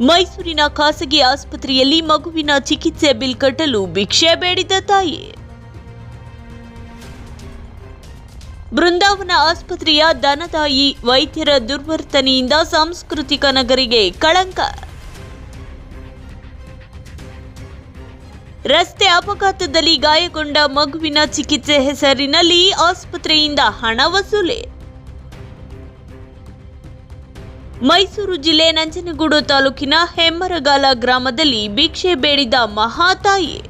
ಮೈಸೂರಿನ ಖಾಸಗಿ ಆಸ್ಪತ್ರೆಯಲ್ಲಿ ಮಗುವಿನ ಚಿಕಿತ್ಸೆ ಬಿಲ್ ಕಟ್ಟಲು ಭಿಕ್ಷೆ ಬೇಡಿದ ತಾಯಿ. ಬೃಂದಾವನ ಆಸ್ಪತ್ರೆಯ ದನತಾಯಿ ವೈದ್ಯರ ದುರ್ವರ್ತನೆಯಿಂದ ಸಾಂಸ್ಕೃತಿಕ ನಗರಿಗೆ ಕಳಂಕ. ರಸ್ತೆ ಅಪಘಾತದಲ್ಲಿ ಗಾಯಗೊಂಡ ಮಗುವಿನ ಚಿಕಿತ್ಸೆ ಹೆಸರಿನಲ್ಲಿ ಆಸ್ಪತ್ರೆಯಿಂದ ಹಣ ವಸೂಲಿ. ಮೈಸೂರು ಜಿಲ್ಲೆ ನಂಜನಗೂಡು ತಾಲೂಕಿನ ಹೆಮ್ಮರಗಾಲ ಗ್ರಾಮದಲ್ಲಿ ಭಿಕ್ಷೆ ಬೇಡಿದ ಮಹಾತಾಯಿ.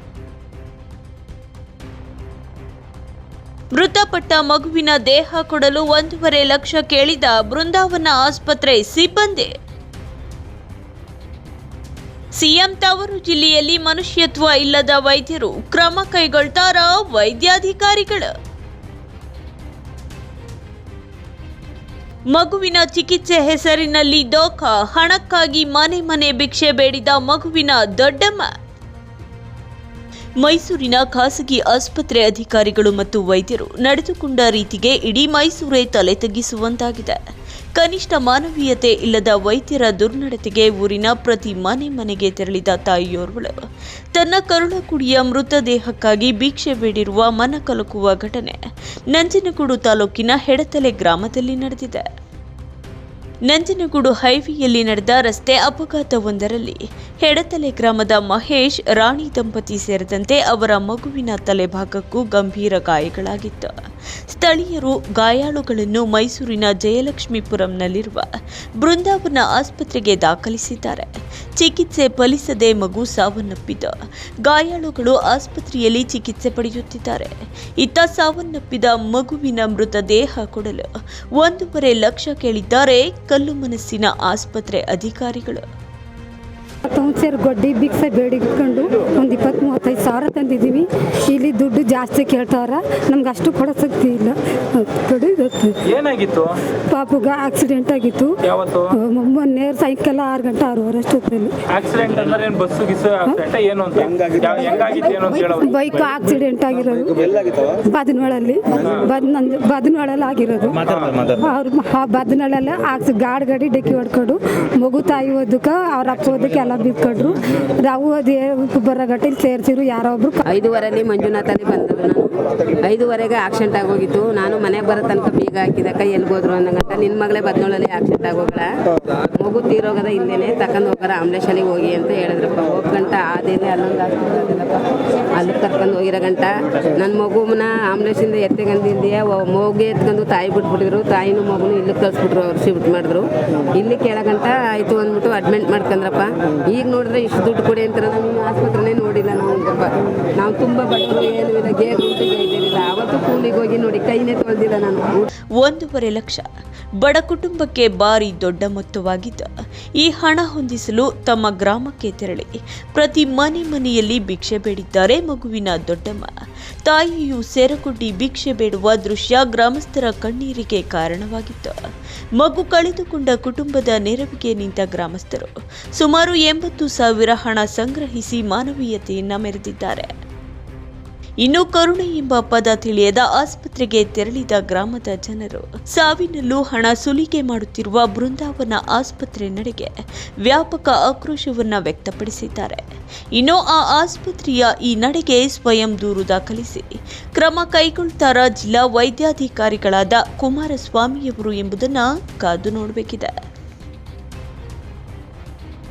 ಮೃತಪಟ್ಟ ಮಗುವಿನ ದೇಹ ಕೊಡಲು ಒಂದೂವರೆ ಲಕ್ಷ ಕೇಳಿದ ಬೃಂದಾವನ ಆಸ್ಪತ್ರೆ ಸಿಬ್ಬಂದಿ. ಸಿಎಂ ತವರು ಜಿಲ್ಲೆಯಲ್ಲಿ ಮನುಷ್ಯತ್ವ ಇಲ್ಲದ ವೈದ್ಯರು ಕ್ರಮ ಕೈಗೊಳ್ತಾರ ವೈದ್ಯಾಧಿಕಾರಿಗಳು. ಮಗುವಿನ ಚಿಕಿತ್ಸೆ ಹೆಸರಿನಲ್ಲಿ ದೋಖ ಹಣಕ್ಕಾಗಿ ಮನೆ ಮನೆ ಭಿಕ್ಷೆ ಬೇಡಿದ ಮಗುವಿನ ದೊಡ್ಡಮ್ಮ. ಮೈಸೂರಿನ ಖಾಸಗಿ ಆಸ್ಪತ್ರೆ ಅಧಿಕಾರಿಗಳು ಮತ್ತು ವೈದ್ಯರು ನಡೆದುಕೊಂಡ ರೀತಿಗೆ ಇಡೀ ಮೈಸೂರೇ ತಲೆ ತಗ್ಗಿಸುವಂತಾಗಿದೆ. ಕನಿಷ್ಠ ಮಾನವೀಯತೆ ಇಲ್ಲದ ವೈದ್ಯರ ದುರ್ನಡತೆಗೆ ಊರಿನ ಪ್ರತಿ ಮನೆ ಮನೆಗೆ ತೆರಳಿದ ತಾಯಿಯೋರ್ವಳು. ತನ್ನ ಕರುಳಕುಡಿಯ ಮೃತದೇಹಕ್ಕಾಗಿ ಭಿಕ್ಷೆ ಬೇಡಿರುವ ಮನ ಕಲಕುವ ಘಟನೆ ನಂಜನಗೂಡು ತಾಲೂಕಿನ ಹೆಡತಲೆ ಗ್ರಾಮದಲ್ಲಿ ನಡೆದಿದೆ. ನಂಜನಗೂಡು ಹೈವೇಯಲ್ಲಿ ನಡೆದ ರಸ್ತೆ ಅಪಘಾತವೊಂದರಲ್ಲಿ ಹೆಡತಲೆ ಗ್ರಾಮದ ಮಹೇಶ್, ರಾಣಿ ದಂಪತಿ ಸೇರಿದಂತೆ ಅವರ ಮಗುವಿನ ತಲೆಭಾಗಕ್ಕೂ ಗಂಭೀರ ಗಾಯಗಳಾಗಿತ್ತು. ಸ್ಥಳೀಯರು ಗಾಯಾಳುಗಳನ್ನು ಮೈಸೂರಿನ ಜಯಲಕ್ಷ್ಮೀಪುರಂನಲ್ಲಿರುವ ಬೃಂದಾವನ ಆಸ್ಪತ್ರೆಗೆ ದಾಖಲಿಸಿದ್ದಾರೆ. ಚಿಕಿತ್ಸೆ ಫಲಿಸದೆ ಮಗು ಸಾವನ್ನಪ್ಪಿದ ಗಾಯಾಳುಗಳು ಆಸ್ಪತ್ರೆಯಲ್ಲಿ ಚಿಕಿತ್ಸೆ ಪಡೆಯುತ್ತಿದ್ದಾರೆ. ಇತ್ತ ಸಾವನ್ನಪ್ಪಿದ ಮಗುವಿನ ಮೃತದೇಹ ಕೊಡಲು ಒಂದೂವರೆ ಲಕ್ಷ ಕೇಳಿದ್ದಾರೆ ಕಲ್ಲು ಮನಸ್ಸಿನ ಆಸ್ಪತ್ರೆ ಅಧಿಕಾರಿಗಳು. ಸೇರಿ ಗೊಡ್ಡಿ ಭಿಕ್ಷೆ ಬೇಡಿಕೊಂಡು ಒಂದು ಇಪ್ಪತ್ತು ಮೂವತ್ತೈದು ಸಾವಿರ ತಂದಿದ್ದೀವಿ. ಇಲ್ಲಿ ದುಡ್ಡು ಜಾಸ್ತಿ ಕೇಳ್ತಾರ ನಮ್ಗೆ ಅಷ್ಟು ಕೊಡೋ ಶಕ್ತಿ ಇಲ್ಲ. ಏನಾಗಿತ್ತು? ಪಾಪುಗ ಆಕ್ಸಿಡೆಂಟ್ ಆಗಿತ್ತು. ಯಾವತ್ತು? ಮೊನ್ನೆ ಸಾಯಂಕಾಲ ಆರು ಗಂಟೆ ಆರೂವರೆ ಅಷ್ಟೊತ್ತಲ್ಲಿ ಆಕ್ಸಿಡೆಂಟ್ ಅಂದ್ರೆ ಏನ್ ಬಸ್ಸು ಗಿಸ್ಸು ಆಕ್ಸಿಡೆಂಟ್ ಏನು ಅಂತ? ಯಾವ- ಹೆಂಗಾಗಿತ್ತು ಅಂತ ಹೇಳೋದು? ಬೈಕ್ ಆಕ್ಸಿಡೆಂಟ್ ಆಗಿರೋದು. ಬದನೊಳಲ್ಲಿ ಬದ್ನ ಬದನೊಳಲ್ಲಿ ಆಗಿರೋದು. ಅವ್ರು ಆ ಬದನೊಳಲ್ಲ ಆಕ್ಸಿ ಗಾಡಿ ಗಾಡಿ ಡಿಕ್ಕಿ ಹೊಡ್ಕೊಂಡು ಮಗು ತಾಯಿ ಓದಕ್ಕೆ ಅವ್ರ ಅಪ್ಪ ಓದಕ್ಕೆ ಎಲ್ಲ ಬಿದ್ಕೊಂಡ್ರು ನಾವು ಅದೇ ಬರೋ ಗಟ್ಟಿಲಿ ಸೇರ್ಸಿರು ಯಾರೋ ಒಬ್ರು ಐದುವರೆಯಲ್ಲಿ ಮಂಜುನಾಥಲ್ಲಿ ಬಂದರು ನಾನು. ಐದೂವರೆಗೆ ಆಕ್ಸಿಡೆಂಟ್ ಆಗೋಗಿತ್ತು. ನಾನು ಮನೆಗೆ ಬರೋ ತನಕ ಬೀಗ ಹಾಕಿದ. ಕೈ ಎಲ್ಲಿ ಹೋದ್ರು ಅನ್ನೋ ಗಂಟ. ನಿನ್ನ ಮಗಳೇ ಬದ್ನೋಳಲ್ಲಿ ಆಕ್ಸಿಡೆಂಟ್ ಆಗೋಗಳ ಮಗು ತೀರೋಗದ ಇಲ್ಲೇನೆ ತಕೊಂಡು ಹೋಗಾರ ಆಂಬ್ಲೇಷಲ್ಲಿ ಹೋಗಿ ಅಂತ ಹೇಳಿದ್ರಪ್ಪ. ಹೋಗ್ ಗಂಟ. ಆದೇನೆ ಅಲ್ಲೊಂದು ಅಲ್ಲಿ ಕರ್ಕೊಂಡು ಹೋಗಿರೋ ಗಂಟ. ನನ್ನ ಮಗುನ ಆಂಬ್ಲೇಷಿಂದ ಎತ್ತೆಗಂದಿದ್ದೆ ಮಗು ಎತ್ಕೊಂಡು ತಾಯಿ ಬಿಟ್ಬಿಟ್ಟಿದ್ರು. ತಾಯಿನೂ ಮಗುನು ಇಲ್ಲಿ ಕಳಿಸ್ಬಿಟ್ರು. ಅವ್ರು ಶಿಫ್ಟ್ ಮಾಡಿದ್ರು. ಇಲ್ಲಿ ಕೆಳಗಂಟ ಆಯಿತು ಅಂದ್ಬಿಟ್ಟು ಅಡ್ಮಿಂಟ್ ಮಾಡ್ಕೊಂಡ್ರಪ್ಪ. ಈಗ ನೋಡಿದ್ರೆ ಇಷ್ಟು ದುಡ್ಡು ಕೊಡಿ ಅಂತಾರೆ ಇನ್ನು ಆಸ್ಪತ್ರೆನೇ ನೋಡಿಲ್ಲ ನಾವು ನಾವು ತುಂಬ ಬಡವರು, ಏನು ಇಲ್ಲ, ಗೇರ್ ಇದಿಲ್ಲ ಕೂಲಿಗೆ ಹೋಗಿ ನೋಡಿ, ಕೈನೇ ತೊಳೆದಿಲ್ಲ ನಾನು. ಒಂದೂವರೆ ಲಕ್ಷ. ಬಡ ಕುಟುಂಬಕ್ಕೆ ಭಾರಿ ದೊಡ್ಡ ಮೊತ್ತವಾಗಿದ್ದು ಈ ಹಣ ಹೊಂದಿಸಲು ತಮ್ಮ ಗ್ರಾಮಕ್ಕೆ ತೆರಳಿ. ಪ್ರತಿ ಮನೆ ಮನೆಯಲ್ಲಿ ಭಿಕ್ಷೆ ಬೇಡಿದ್ದಾರೆ ಮಗುವಿನ ದೊಡ್ಡಮ್ಮ. ತಾಯಿಯು ಸೆರಗುಡ್ಡಿ ಭಿಕ್ಷೆ ಬೇಡುವ ದೃಶ್ಯ ಗ್ರಾಮಸ್ಥರ ಕಣ್ಣೀರಿಗೆ ಕಾರಣವಾಗಿತ್ತು ಮಗು ಕಳೆದುಕೊಂಡ ಕುಟುಂಬದ ನೆರವಿಗೆ ನಿಂತ ಗ್ರಾಮಸ್ಥರು ಸುಮಾರು ಎಂಬತ್ತು ಸಾವಿರ ಹಣ ಸಂಗ್ರಹಿಸಿ ಮಾನವೀಯತೆಯನ್ನ ಮೆರೆದಿದ್ದಾರೆ. ಇನ್ನು ಕರುಣೆ ಎಂಬ ಪದ ತಿಳಿಯದ ಆಸ್ಪತ್ರೆಗೆ ತೆರಳಿದ ಗ್ರಾಮದ ಜನರು, ಸಾವಿನಲ್ಲೂ ಹಣ ಸುಲಿಗೆ ಮಾಡುತ್ತಿರುವ ಬೃಂದಾವನ ಆಸ್ಪತ್ರೆ ನಡೆಗೆ ವ್ಯಾಪಕ ಆಕ್ರೋಶವನ್ನ ವ್ಯಕ್ತಪಡಿಸಿದ್ದಾರೆ. ಇನ್ನು ಆ ಆಸ್ಪತ್ರೆಯ ಈ ನಡೆಗೆ ಸ್ವಯಂ ದೂರು ದಾಖಲಿಸಿ ಕ್ರಮ ಕೈಗೊಳ್ತಾರ ಜಿಲ್ಲಾ ವೈದ್ಯಾಧಿಕಾರಿಗಳಾದ ಕುಮಾರಸ್ವಾಮಿಯವರು ಎಂಬುದನ್ನು ಕಾದು ನೋಡಬೇಕಿದೆ.